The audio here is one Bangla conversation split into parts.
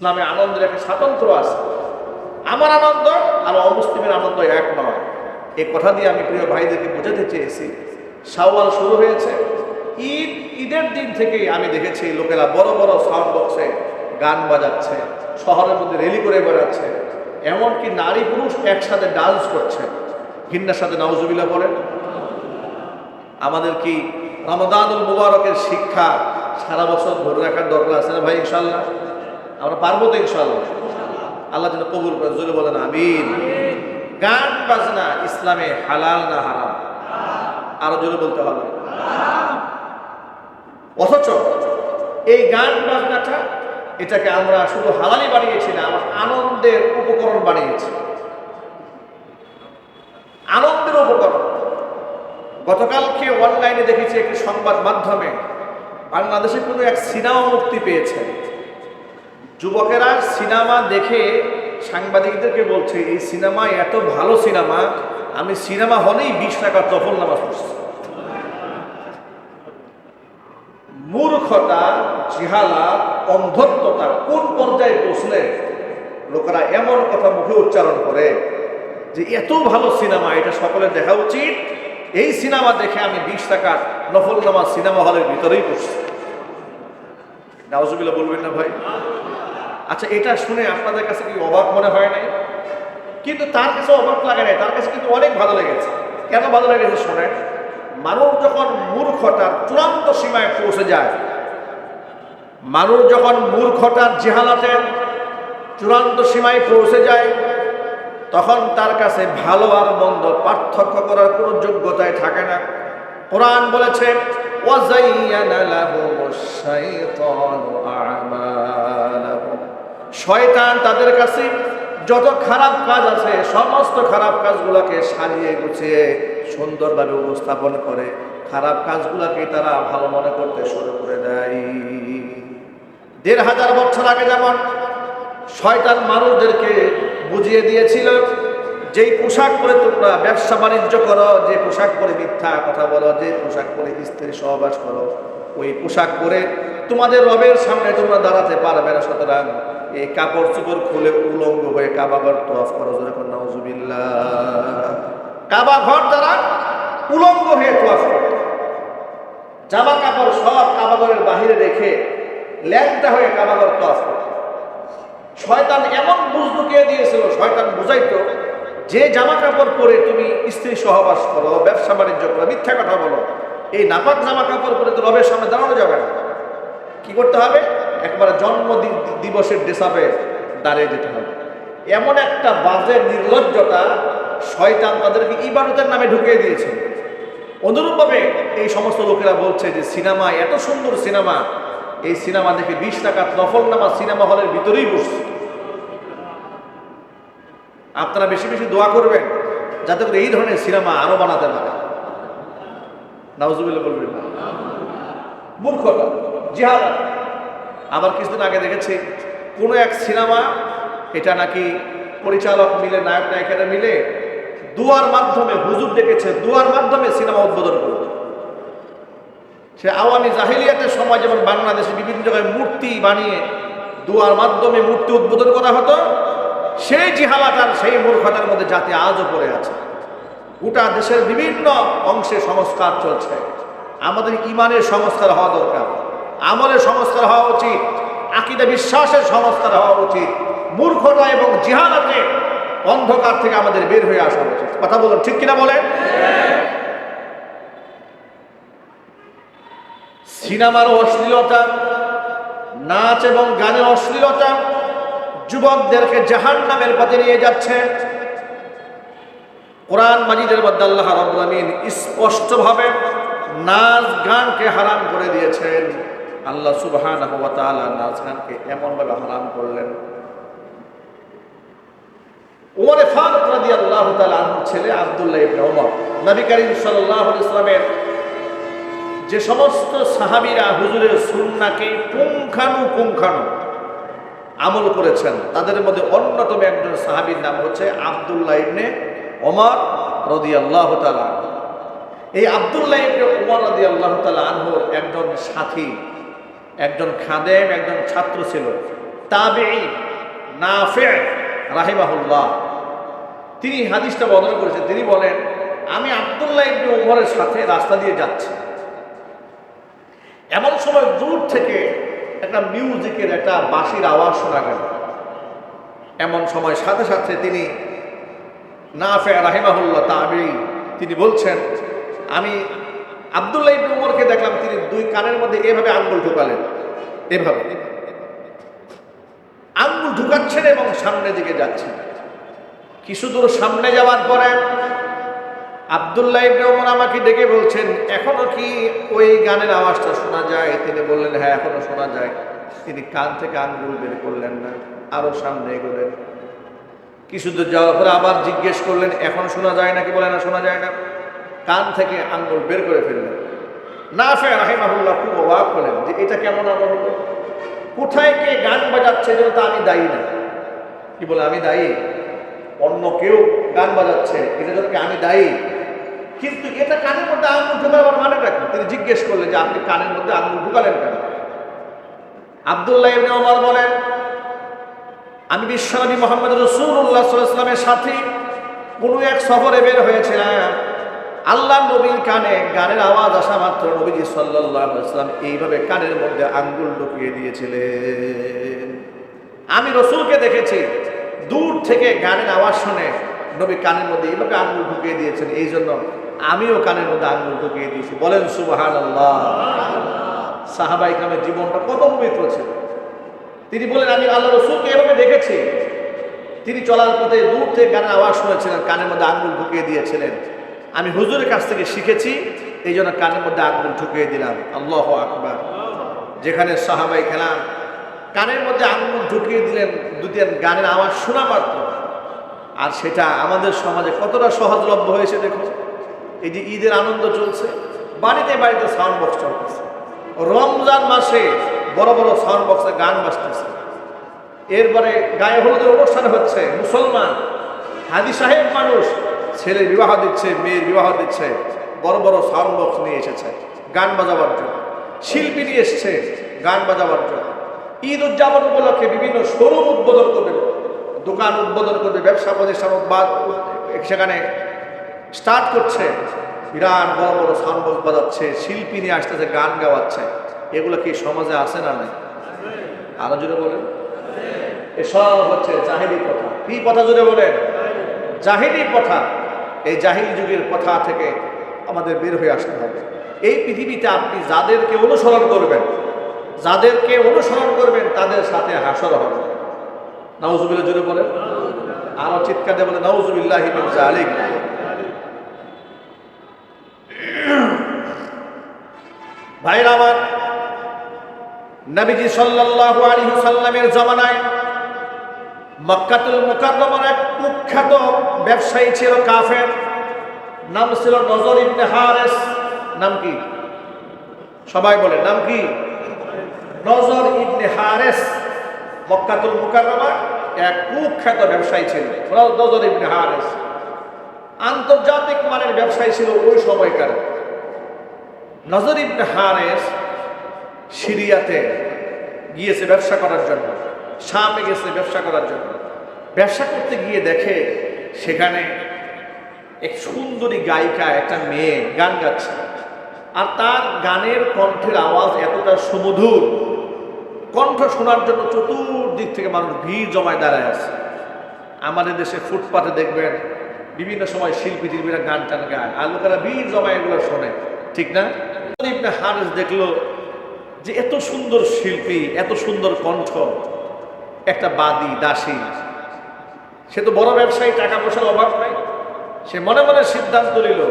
ইসলামে আনন্দের একটা স্বাতন্ত্র আছে। আমার আনন্দ আর অমুসলিমের আনন্দ এক নয়। এই কথা দিয়ে আমি প্রিয় ভাইদেরকে বোঝাতে চেয়েছি সাওয়াল শুরু হয়েছে। ঈদ, ঈদের দিন থেকেই আমি দেখেছি লোকেরা বড় বড় সাউন্ড বক্সে গান বাজাচ্ছে, শহরের মধ্যে রেলি করে বেড়াচ্ছে। এমনকি নারী পুরুষ একসাথে ডান্স করছে। ঘিন্নার সাথে নওজুবিল্লা বলেন, আমাদের কি রমদানুল মুবারকের শিক্ষা সারা বছর ধরে রাখার দরকার আছে না ভাই ইনশাল্লাহ আমরা পারব তো ইনশাল্লাহ আল্লাহ যেন কবুল করে জোরে বলেন, আমিন। গান বাজনা ইসলামে হালাল না হারাম? আরও জোরে বলতে হবে। অথচ এই গান বাজনাটা, এটাকে আমরা শুধু হালালি বানিয়েছি না, আমরা আনন্দের উপকরণ বানিয়েছি। আনন্দের উপকরণ। গতকালকে অনলাইনে দেখেছি একটি সংবাদ মাধ্যমে বাংলাদেশে কোনো এক সিনেমা মুক্তি পেয়েছে। যুবকেরা সিনেমা দেখে সাংবাদিকদেরকে বলছে, এই সিনেমা এত ভালো সিনেমা, আমি সিনেমা হলেই বিশ টাকা তফল নামাজ পড়ছি। মূর্খতা, জিহালা, অন্ধত্বতা কোন পর্যায়ে পৌঁছলে লোকেরা এমন কথা মুখে উচ্চারণ করে যে, এত ভালো সিনেমা, এটা সকলের দেখা উচিত। এই সিনেমা দেখে আমি বিশ টাকা নফল নামাজ সিনেমা হলের ভিতরেই পড়ছি। নাওজুবিল্লা বলবেন না ভাই? আচ্ছা এটা শুনে আপনাদের কাছে কি অবাক মনে হয় নাই? কিন্তু তার কাছে অবাক লাগে নাই, তার কাছে কিন্তু অনেক ভালো লেগেছে। কেন ভালো লেগেছে শুনে? মানুষ যখন মূর্খতার চূড়ান্ত সীমায় পৌঁছে যায়, মানুষ যখন মূর্খতার জেহালাতের চূড়ান্ত সীমায় পৌঁছে যায়, তখন তার কাছে ভালো আর মন্দ পার্থক্য করার কোনো যোগ্যতায় থাকে না। কোরআন বলেছে, ওয়াজাইয়ানা লাহু শাইতানু আমালাহু শয়তান তাদের কাছে যত খারাপ কাজ আছে, সমস্ত খারাপ কাজগুলোকে সাজিয়ে গুছিয়ে সুন্দরভাবে উপস্থাপন করে, খারাপ কাজগুলোকে তারা ভালো মনে করতে শুরু করে দেয়। দেড় হাজার বছর আগে যেমন শয়তান মানুষদেরকে বুঝিয়ে দিয়েছিল, যেই পোশাক পরে তোমরা ব্যবসা বাণিজ্য করো, যে পোশাক পরে মিথ্যা কথা বলো, যে পোশাক পরে স্ত্রী সহবাস করো, ওই পোশাক পরে তোমাদের রবের সামনে তোমরা দাঁড়াতে পারবে না, সুতরাং এই কাপড় চোপড় খুলে উলঙ্গ হয়ে কাবা কাবাঘর তোয়াফ করো যেরকম নাউজুবিল্লাহ। কাবা ঘর দ্বারা উলঙ্গ হয়ে তোয়াফ করো। জামা কাপড় সব কাবাঘরের বাহিরে রেখে ল্যাংটা হয়ে কাবাঘর তোয়াফ করো। শয়তান এমন বুঝ ঢুকিয়ে দিয়েছিল, শয়তান বুঝাইতো, যে জামা কাপড় পরে তুমি স্ত্রী সহবাস করো, ব্যবসা বাণিজ্য করো, মিথ্যা কথা বলো, এই নাপাক জামা কাপড় পরে তো রবের সামনে দাঁড়ানো যাবে না। কি করতে হবে? একবারে জন্ম দিবসের ডেসাপে দাঁড়িয়ে যেতে হবে। এমন একটা বাজে নির্লজ্জতা শয়তান তাদেরকে ইবাদতের নামে ঢুকিয়ে দিয়েছে। অনুরূপভাবে এই সমস্ত লোকেরা বলছে যে, সিনেমা, এত সুন্দর সিনেমা, এই সিনেমা দেখে বিশ টাকা নফল নামা সিনেমা হলের ভিতরেই বসছে। আপনারা বেশি বেশি দোয়া করবেন যাতে করে এই ধরনের সিনেমা আরও বানাতে পারে। নাউজুবিল্লাহ বলবেন। না মূর্খতা, জিহাদ। আবার কিছুদিন আগে দেখেছি কোনো এক সিনেমা, এটা নাকি পরিচালক মিলে, নায়ক নায়িকারা মিলে দুয়ার মাধ্যমে, হুজুর ডেকেছে, দুয়ার মাধ্যমে সিনেমা উদ্বোধন করবে সে আওয়ামী জাহিলিয়াতের সময় যেমন বাংলাদেশে বিভিন্ন জায়গায় মূর্তি বানিয়ে দুয়ার মাধ্যমে মূর্তি উদ্বোধন করা হতো, সেই জিহালাটার সেই মূর্খতার মধ্যে জাতি আজও পড়ে আছে। গোটা দেশের বিভিন্ন অংশে সংস্কার চলছে। আমাদের ইমানের সংস্কার হওয়া দরকার। আমলের সংস্কার হওয়া উচিত, আকিদা বিশ্বাসের সংস্কার হওয়া উচিত, মূর্খতা এবং জিহালাতে অন্ধকার থেকে আমাদের বের হয়ে আসা উচিত। কথা বলুন, ঠিক কিনা বলেন? সিনেমার অশ্লীলতা, নাচ এবং গানের অশ্লীলতা যুবকদেরকে জাহান নামের পথে নিয়ে যাচ্ছে। কোরআন মাজিদের মধ্যে আল্লাহ আমিন স্পষ্টভাবে নাচ গানকে হারাম করে দিয়েছেন। আল্লাহ সুবহানাহু ওয়া তাআলা নাচ গানকে এমনভাবে হারাম করলেন। ওমরে ফারুক রাদিয়াল্লাহু আল্লাহ আনহুর ছেলে আব্দুল্লাহ ইবনে ওমর নবী করিম সাল্লাল্লাহু আলাইহি ওয়াসাল্লামের যে সমস্ত সাহাবীরা হুজুরের সুন্নাকে পুঙ্খানু পুঙ্খানু আমল করেছেন, তাদের মধ্যে অন্যতম একজন সাহাবীর নাম হচ্ছে আব্দুল্লাহ ইবনে ওমর রাদিয়াল্লাহু তাআলা এই আব্দুল্লাহ ইবনে ওমর রাদিয়াল্লাহু তাআলা আনহুর একজন সাথী একজন খাদেম, একজন ছাত্র ছিল। তাবেই নাফে রাহিমাহুল্লাহ। তিনি হাদিসটা বর্ণনা করেছেন। তিনি বলেন, আমি আবদুল্লাহ ইবনে উমরের সাথে রাস্তা দিয়ে যাচ্ছি। এমন সময় দূর থেকে একটা মিউজিকের একটা বাঁশির আওয়াজ শোনা গেল। এমন সময় সাথে সাথে তিনি না নাফে রাহিমাহুল্লাহ তাবি তিনি বলছেন, আমি আবদুল্লাহ ইবনে উমরকে দেখলাম তিনি দুই কানের মধ্যে এভাবে আঙ্গুল ঢুকালেন। এভাবে। আঙ্গুল ঢুকাচ্ছেন এবং সামনের দিকে যাচ্ছেন। কিছু দূর সামনে যাওয়ার পরে আবদুল্লাহ ইবনে ওমর আমাকে ডেকে বলছেন, এখনও কি ওই গানের আওয়াজটা শোনা যায়? তিনি বললেন হ্যাঁ এখনও শোনা যায়। তিনি কান থেকে আঙ্গুল বের করলেন না, আরও সামনে এগোলেন। কিছু দূর যাওয়ার পরে আবার জিজ্ঞেস করলেন, এখন শোনা যায় নাকি? বলে, না, শোনা যায় না। কান থেকে আঙ্গুল বের করে ফেললেন। না ফে রাহিমাহুল্লাহ খুব অবাক হলেন যে এটা কেমন আমার হলো কোথায় কে গান বাজাচ্ছে যেন তা আমি দায়ী না। কি বলে, আমি দায়ী? অন্য কেউ গান বাজাচ্ছে, এটা জন্য আমি দায়ী। কিন্তু এটা কানের মধ্যে আঙুল ঢুকাবার মানেটা কি? তিনি জিজ্ঞেস করলেন যে, আপনি কানের মধ্যে আঙুল ঢুকালেন কেন? আবদুল্লাহ ইবনে ওমর বলেন, আমি বিশ্বনবী মোহাম্মদ রসুল্লাহ সাল্লামের সাথে কোনো এক সফরে বের হয়েছিলাম। আল্লাহ নবীর কানে গানের আওয়াজ আসা মাত্র নবীজি সাল্লাম এইভাবে কানের মধ্যে আঙ্গুল ঢুকিয়ে দিয়েছিলেন। আমি রসুলকে দেখেছি, দূর থেকে গানের আওয়াজ শুনে নবী কানের মধ্যে এইভাবে আঙ্গুল ঢুকিয়ে দিয়েছেন এই জন্য আমিও কানের মধ্যে আঙ্গুল ঢুকিয়ে দিয়েছি। বলেন সুবাহান আল্লাহ সাহাবাই কামের জীবনটা কত পবিত্র ছিল। তিনি বলেন, আমি আল্লাহ রসুলকে এভাবে দেখেছি। তিনি চলার পথে দূর থেকে গানের আওয়াজ শুনেছিলেন, কানের মধ্যে আঙ্গুল ঢুকিয়ে দিয়েছিলেন। আমি হুজুরের কাছ থেকে শিখেছি, এই জন্য কানের মধ্যে আঙ্গুল ঢুকিয়ে দিলাম। আল্লাহ আকবার। যেখানে সাহাবাই খেলাম কানের মধ্যে আঙ্গুল ঢুকিয়ে দিলেন দুদিন গানের আওয়াজ শোনা মাত্র। আর সেটা আমাদের সমাজে কতটা সহজলভ্য হয়েছে দেখুন। এই যে ঈদের আনন্দ চলছে, বাড়িতে বাড়িতে সাউন্ড বক্স চলতেছে। রমজান মাসে বড় বড় সাউন্ড বক্সে গান বাজতেছে। এরপরে গায়ে হলুদের অনুষ্ঠান হচ্ছে, মুসলমান হাজি সাহেব মানুষ ছেলে বিবাহ দিচ্ছে, মেয়ের বিবাহ দিচ্ছে, বড় বড় সাউন্ড বক্স নিয়ে এসেছে, গান বাজাবার জন্য। শিল্পী নিয়ে এসছে, গান বাজাবার জন্য। ঈদ উদযাপন উপলক্ষে বিভিন্ন শোরুম উদ্বোধন করবে, দোকান উদ্বোধন করবে, ব্যবসা প্রতিষ্ঠান বা- সেখানে স্টার্ট করছে। বিরাট বড় বড় সাউন্ড বক্স বাজাচ্ছে, শিল্পী নিয়ে আসতেছে, গান গাওয়াচ্ছে। এগুলো কি সমাজে আসে না নাই? আরও জুড়ে বলেন। এসব হচ্ছে জাহিলি কথা কি কথা জুড়ে বলেন? জাহিলি কথা এই জাহিলি যুগের কথা থেকে আমাদের বের হয়ে আসতে হবে। এই পৃথিবীতে আপনি যাদেরকে অনুসরণ করবেন, যাদেরকে অনুসরণ করবেন, তাদের সাথে হাসর হবে নাউজুবিল্লাহ জুড়ে বলেন। আরও চিৎকার বলে নাউজুবিল্লাহ জালিক ভাইরা আমার, নবীজি সাল্লাল্লাহু আলাইহি সাল্লামের জামানায় মক্কাতুল মুকাদ্দমার এক কুখ্যাত ব্যবসায়ী ছিল কাফের, নাম ছিল নজর ইবনে হারেস। নাম কি? সবাই বলে, নাম কি? নজর ইবনে হারেস। মক্কাতুল মুকাদ্দমার এক কুখ্যাত ব্যবসায়ী ছিল নজর ইবনে হারেস। আন্তর্জাতিক মানের ব্যবসায়ী ছিল ওই সময়কার। নজর ইবনে হারেস সিরিয়াতে গিয়েছে ব্যবসা করার জন্য, শামে গেছে ব্যবসা করার জন্য। ব্যবসা করতে গিয়ে দেখে সেখানে এক সুন্দরী গায়িকা, একটা মেয়ে গান গাচ্ছে। আর তার গানের কণ্ঠের আওয়াজ এতটা সুমধুর, কণ্ঠ শোনার জন্য চতুর্দিক থেকে মানুষ ভিড় জমায় দাঁড়ায় আছে। আমাদের দেশে ফুটপাতে দেখবেন, বিভিন্ন সময় শিল্পী টিল্পীরা গান টান গায়, আর লোকেরা ভিড় জমায় এগুলো শোনে। ঠিক না? ইবনে হারেস দেখল যে এত সুন্দর শিল্পী, এত সুন্দর কণ্ঠ, একটা বাদী, দাসী। সে তো বড় ব্যবসায়ী টাকা পয়সার অভাব নাই। সে মনে মনে সিদ্ধান্ত নিল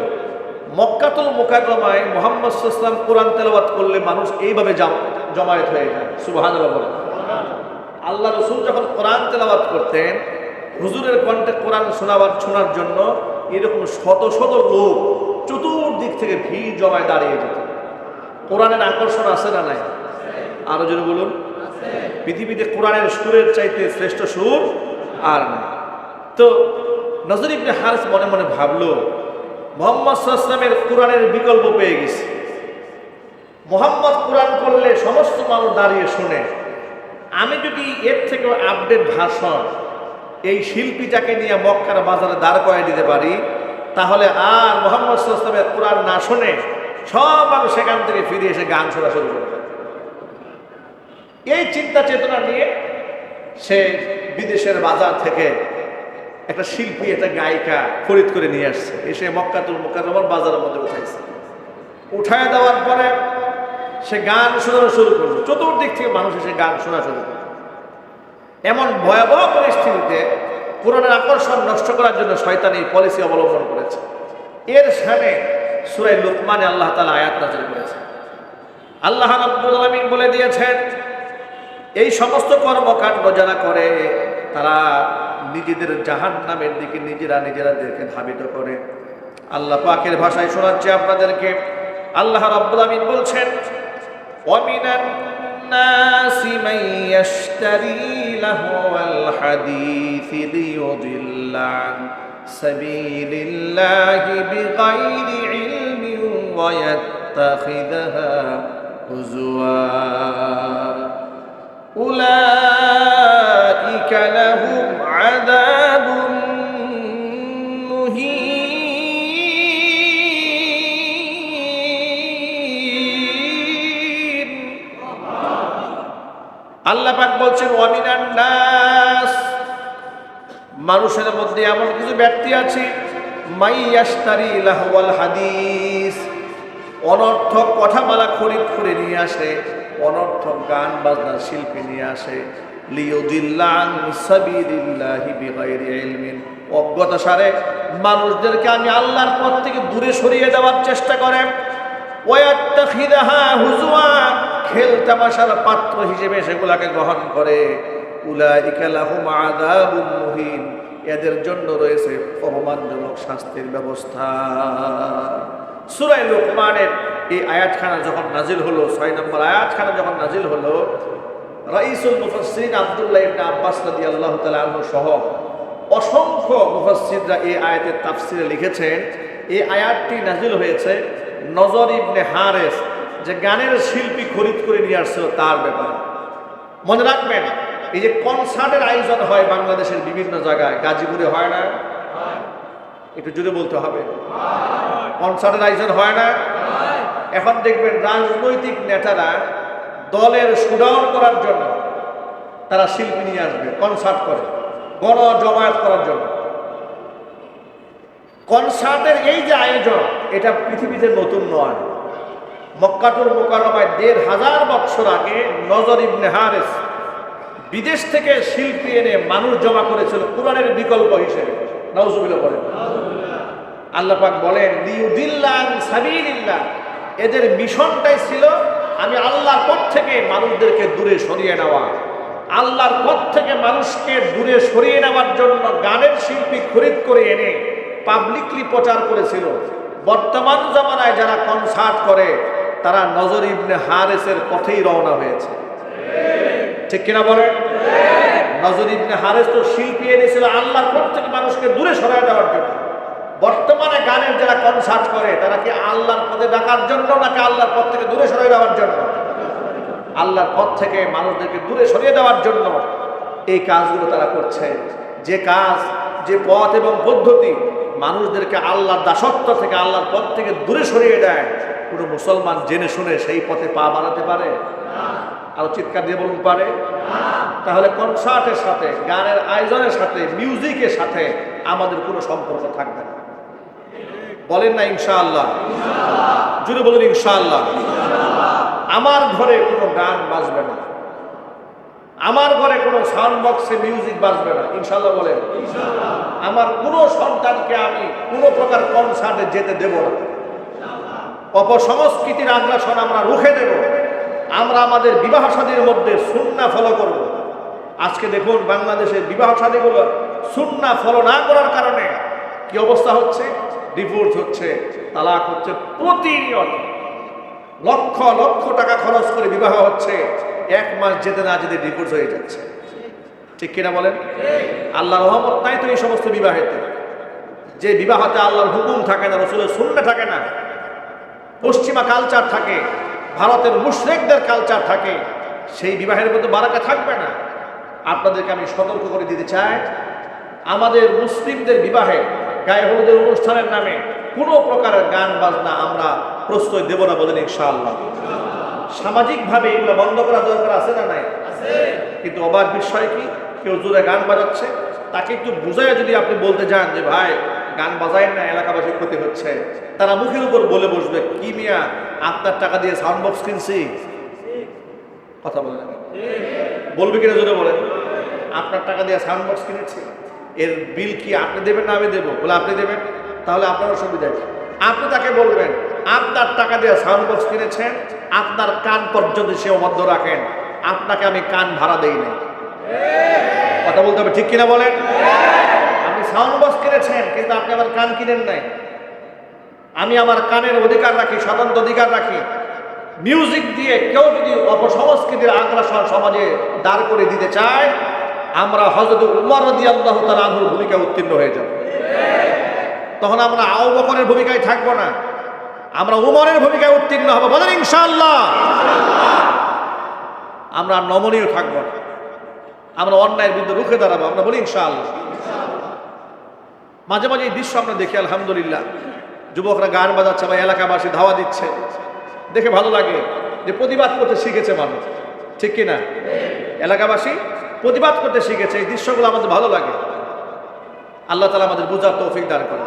মক্কাতুল মোকাদ্দমায় মোহাম্মদ ইসলাম কোরআন তেলাওয়াত করলে মানুষ এইভাবে জাম- জমায়েত হয়ে যায়। সুবাহান আল্লাহ রসুল যখন কোরআন তেলাওয়াত করতেন হুজুরের কণ্ঠে কোরআন শোনাবার শোনার জন্য এরকম শত শত লোক চতুর্দিক থেকে ভিড় জমায় দাঁড়িয়ে যেত। কোরআনের আকর্ষণ আছে না নাই? আরও জোরে বলুন। পৃথিবীতে কোরআনের সুরের চাইতে শ্রেষ্ঠ সুর আর নাই। তো নজর ইবনে হারিস মনে মনে ভাবলো, মোহাম্মদ কোরআনের বিকল্প পেয়ে গেছে। মোহাম্মদ কোরআন করলে সমস্ত মানুষ দাঁড়িয়ে শোনে। আমি যদি এর থেকেও আপডেট ভাষণ এই শিল্পীটাকে নিয়ে মক্কার বাজারে দাঁড় করাই দিতে পারি, তাহলে আর মোহাম্মদ সাল্লামের কোরআন না শুনে সব মানুষ সেখান থেকে ফিরে এসে গান শোনা শুরু করবে। এই চিন্তা চেতনা নিয়ে সে বিদেশের বাজার থেকে একটা শিল্পী, একটা গায়িকা খরিদ করে নিয়ে আসছে। এসে মক্কাতুল মোকাররমার বাজারের মধ্যে উঠাইছে। উঠায় দেওয়ার পরে সে গান শোনানো শুরু করল। চতুর্দিক থেকে মানুষ এসে গান শোনা শুরু করল। এমন ভয়াবহ পরিস্থিতিতে পুরাণের আকর্ষণ নষ্ট করার জন্য শয়তান এই পলিসি অবলম্বন করেছে। এর সামনে সুরাই লুকমানে আল্লাহ তালা আয়াত নাজিল করেছে। আল্লাহ রাব্বুল আলামিন বলে দিয়েছেন, এই সমস্ত কর্মকাণ্ড যারা করে, তারা নিজেদের জাহান নামের দিকে নিজেরা নিজেরাদেরকে ধাবিত করে আল্লাহ পাকের ভাষায় শোনাচ্ছে আপনাদেরকে আল্লাহ রাব্বুল আমিন বলছেন ومن الناس من يشتري لهو الحديث ليضل عن سبيل الله بغير علم ويتخذها هزوا أولئك لهم আল্লাহ পাক বলছেন, ওয়ামিনান নাস। মানুষের মধ্যে এমন কিছু ব্যক্তি আছে মাইয়াস্তারি লাহওয়াল হাদিস। অনর্থক কথামালা খরিদ করে নিয়ে আসে, অনর্থক গান বাজনার শিল্পী নিয়ে আসে। অজ্ঞতা সারে মানুষদেরকে আমি আল্লাহর পথ থেকে দূরে সরিয়ে দেওয়ার চেষ্টা করে ওয়াত্তাখিদাহা হুজুয়া তামাশার পাত্র হিসেবে সেগুলাকে গ্রহণ করে। মুহিন। এদের জন্য রয়েছে অপমানজনক শাস্তির ব্যবস্থা। সুরাই লোকমানের এই আয়াতখানা যখন নাজিল হলো, ছয় নম্বর আয়াতখানা যখন নাজিল হলো, রাইসুল মুফাসসিরিন আব্দুল্লাহ ইবনে আব্বাস রাদিয়াল্লাহু তাআলা আনহু সহ অসংখ্য মুফাসসিররা এই আয়াতের তাফসিরে লিখেছেন, এই আয়াতটি নাজিল হয়েছে নজর ইবনে হারেস যে গানের শিল্পী খরিদ করে নিয়ে আসছিল তার ব্যাপারে। মনে রাখবেন, এই যে কনসার্টের আয়োজন হয় বাংলাদেশের বিভিন্ন জায়গায়, গাজীপুরে হয় না? একটু জুড়ে বলতে হবে। কনসার্টের আয়োজন হয় না? এখন দেখবেন রাজনৈতিক নেতারা দলের সুডাউন করার জন্য তারা শিল্পী নিয়ে আসবে, কনসার্ট করে গণ জমায়েত করার জন্য। কনসার্টের এই যে আয়োজন, এটা পৃথিবীতে নতুন নয়। মক্কাতুল মোকারমায় দেড় হাজার বছর আগে নজর ইবনে হারেস বিদেশ থেকে শিল্পী এনে মানুষ জমা করেছিল কোরআনের বিকল্প হিসেবে। নজরুল্লাহ বলেন আল্লাহ পাক বলেন এদের মিশনটাই ছিল, আমি আল্লাহর পথ থেকে মানুষদেরকে দূরে সরিয়ে নেওয়া। আল্লাহর পথ থেকে মানুষকে দূরে সরিয়ে নেওয়ার জন্য গানের শিল্পী খরিদ করে এনে পাবলিকলি প্রচার করেছিল। বর্তমান জামানায় যারা কনসার্ট করে তারা নজর ইবনে হারেসের পথেই রওনা হয়েছে। ঠিক কিনা বলেন? নজর ইবনে হারেস তো শিল্পী এনেছিল আল্লাহর পথ থেকে মানুষকে দূরে সরায় দেওয়ার জন্য। বর্তমানে গানের যারা কনসার্ট করে, তারা কি আল্লাহর পথে ডাকার জন্য নাকি আল্লাহর পথ থেকে দূরে সরিয়ে দেওয়ার জন্য? আল্লাহর পথ থেকে মানুষদেরকে দূরে সরিয়ে দেওয়ার জন্য এই কাজগুলো তারা করছে। যে কাজ, যে পথ এবং পদ্ধতি মানুষদেরকে আল্লাহর দাসত্ব থেকে, আল্লাহর পথ থেকে দূরে সরিয়ে দেয়। কোনো মুসলমান জেনে শুনে সেই পথে পা বাড়াতে পারে? আরও চিৎকার দিয়ে বলুন পারে। তাহলে কনসার্টের সাথে গানের আয়োজনের সাথে মিউজিকের সাথে আমাদের কোনো সম্পর্ক থাকবে না। বলেন না ইনশাআল্লাহ। জুড়ে বলুন ইনশাআল্লাহ। আমার ঘরে কোনো গান বাজবে না। আমার ঘরে কোনো সাউন্ড বক্সে মিউজিক বাজবে না। ইনশাল্লাহ বলেন। আমার কোনো সন্তানকে আমি কোনো প্রকার কনসার্টে যেতে দেব না। অপসংস্কৃতির আগ্রাসন আমরা রুখে দেব। আমরা আমাদের বিবাহ সাদীর মধ্যে সুন্না ফলো করব। আজকে দেখুন বাংলাদেশের বিবাহ সাদীগুলো সুন্না ফলো না করার কারণে কি অবস্থা হচ্ছে? ডিভোর্স হচ্ছে, তালাক হচ্ছে প্রতিনিয়ত। লক্ষ লক্ষ টাকা খরচ করে বিবাহ হচ্ছে, এক মাস যেতে না যেতে ডিভোর্স হয়ে যাচ্ছে। ঠিক কিনা বলেন? আল্লাহ রহমত নাই তো এই সমস্ত বিবাহেতে। যে বিবাহতে আল্লাহর হুকুম থাকে না, রসুলের শূন্য থাকে না পশ্চিমা কালচার থাকে, ভারতের মুশরেকদের কালচার থাকে, সেই বিবাহের মধ্যে বারাকা থাকবে না। আপনাদেরকে আমি সতর্ক করে দিতে চাই, আমাদের মুসলিমদের বিবাহে, গায়ে হলুদের অনুষ্ঠানের নামে কোনো প্রকারের গান বাজনা আমরা প্রশ্রয় দেব না বলেন ইনশাআল্লাহ। সামাজিকভাবে এগুলো বন্ধ করা দরকার আছে না নাই? কিন্তু অবাক বিষয় কি? কেউ জোরে গান বাজাচ্ছে, তাকে একটু বুঝায় যদি আপনি বলতে যান যে, ভাই গান বাজায় না, এলাকাবাসীর ক্ষতি হচ্ছে। তারা মুখের উপর বলে বসবে, কি মিয়া, আপনার টাকা দিয়ে সাউন্ড বক্স কিনছি? কথা বলে বলবে কিনা জোরে বলেন। আপনার টাকা দিয়ে সাউন্ড বক্স কিনেছি। এর বিল কি আপনি দেবেন না আমি দেবো? বলে, আপনি দেবেন, তাহলে আপনার অসুবিধা আপনি তাকে বলবেন, আপনার টাকা দিয়ে সাউন্ড বক্স কিনেছেন, আপনার কান পর্যন্ত সে অবাধ্য রাখেন। আপনাকে আমি কান ভাড়া দেই না কথা বলতে হবে ঠিক কিনা বলেন? সাউন্ড বক্স কিনেছেন, কিন্তু আপনি আমার কান কিনেন নাই। আমি আমার কানের অধিকার রাখি, স্বতন্ত্র অধিকার রাখি। মিউজিক দিয়ে কেউ যদি অপসংস্কৃতির আগ্রাসন সমাজে দাঁড় করে দিতে চায়, আমরা হজরত উমর রদি আল্লাহ তালুর ভূমিকা উত্তীর্ণ হয়ে যাব। তখন আমরা আউ বকরের ভূমিকায় থাকব না। আমরা উমরের ভূমিকায় উত্তীর্ণ হব। বলেন ইনশাল্লাহ আমরা নমনীয় থাকব না। আমরা অন্যায়ের বিরুদ্ধে রুখে দাঁড়াবো। আমরা বলি ইনশাআল্লাহ। মাঝে মাঝে এই দৃশ্য আমরা দেখি, আলহামদুলিল্লাহ। যুবকরা গান বাজাচ্ছে বা এলাকাবাসী ধাওয়া দিচ্ছে। দেখে ভালো লাগে যে প্রতিবাদ করতে শিখেছে মানুষ। ঠিক কিনা? এলাকাবাসী প্রতিবাদ করতে শিখেছে, এই দৃশ্যগুলো আমাদের ভালো লাগে। আল্লাহ তালা আমাদের বোঝার তৌফিক দান করে